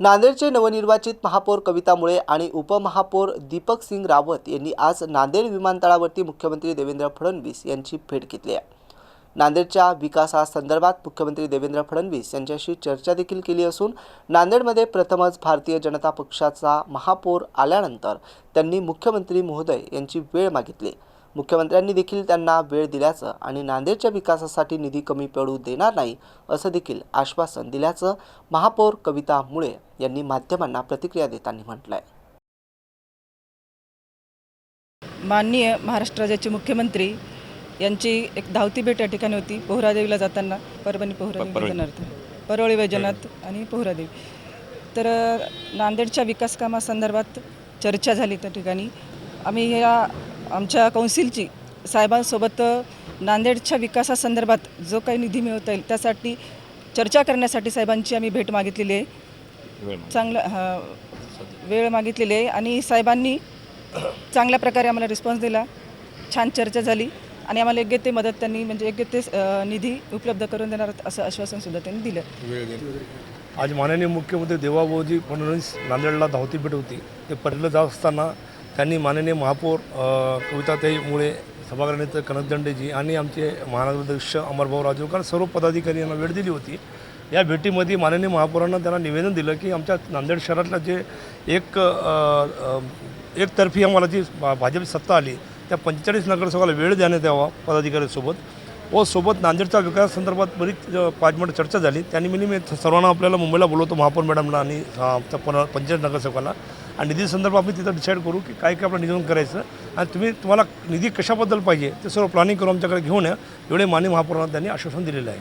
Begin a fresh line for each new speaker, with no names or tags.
नांदेडचे नवनिर्वाचित महापौर कविता मुळे आणि उपमहापौर दीपक सिंग रावत यांनी आज नांदेड विमानतळावरती मुख्यमंत्री देवेंद्र फडणवीस यांची भेट घेतली आहे. नांदेडच्या विकासासंदर्भात मुख्यमंत्री देवेंद्र फडणवीस यांच्याशी चर्चा देखील केली असून नांदेडमध्ये प्रथमच भारतीय जनता पक्षाचा महापौर आल्यानंतर त्यांनी मुख्यमंत्री महोदय यांची वेळ मागितली. मुख्यमंत्र्यांनी देखील त्यांना वेळ दिल्याचं आणि नांदेडच्या विकासासाठी निधी कमी पडू देणार नाही असं देखील आश्वासन दिल्याचं महापौर कविता मुळे यांनी माध्यमांना प्रतिक्रिया देताना म्हटलंय.
माननीय महाराष्ट्र राज्याचे मुख्यमंत्री यांची एक धावती भेट या ठिकाणी होती पोहरादेवीला जाताना परभणी पोहरादेवी वैजनाथ. परवळी वैजनाथ आणि पोहरादेवी. तर नांदेडच्या विकास कामासंदर्भात चर्चा झाली त्या ठिकाणी. आम्ही या आमच्या कौन्सिलची साहेबांसोबत नांदेडच्या विकासासंदर्भात जो काही निधी मिळवता येईल त्यासाठी चर्चा करण्यासाठी साहेबांची आम्ही भेट मागितलेली आहे. चांगलं हा, वेळ मागितलेली आहे. आणि साहेबांनी चांगल्या प्रकारे आम्हाला रिस्पॉन्स दिला. छान चर्चा झाली. आणि आम्हाला योग्य ते मदत त्यांनी म्हणजे योग्य ते निधी उपलब्ध करून देणार असं आश्वासनसुद्धा त्यांनी दिलं.
आज माननीय मुख्यमंत्री देवाभाऊजी फडणवीस नांदेडला धावती भेट होती. ते पडलं जात असताना त्यांनी माननीय महापौर अ, कविताताईमुळे सभागृह कनकदंडेजी आणि आमचे महानगराध्यक्ष अमरभाऊ राजूरकर सर्व पदाधिकारी यांना वेळ दिली होती. या भेटीमध्ये माननीय महापौरांना त्यांना निवेदन दिलं की आमच्या नांदेड शहरातलं जे एक एकतर्फी आम्हाला जी भा- भाजप सत्ता आली त्या पंचेचाळीस नगरसेवकाला वेळ देण्यात यावा पदाधिकाऱ्यांसोबत. व सोबत नांदेडच्या विकासासंदर्भात बरीच पाच मिनिट चर्चा झाली. त्यांनी मी मी सर्वांना आपल्याला मुंबईला बोलवतो महापौर मॅडमला आणि त्या पंचायत नगरसेवकाला. आणि निधी संदर्भात आम्ही तिथं डिसाईड करू की काय काय आपलं नियोजन करायचं. आणि तुम्ही तुम्हाला निधी कशाबद्दल पाहिजे ते सर्व प्लॅनिंग करून आमच्याकडे घेऊन या. एवढे मान्य महापौरांना त्यांनी आश्वासन दिलेलं आहे.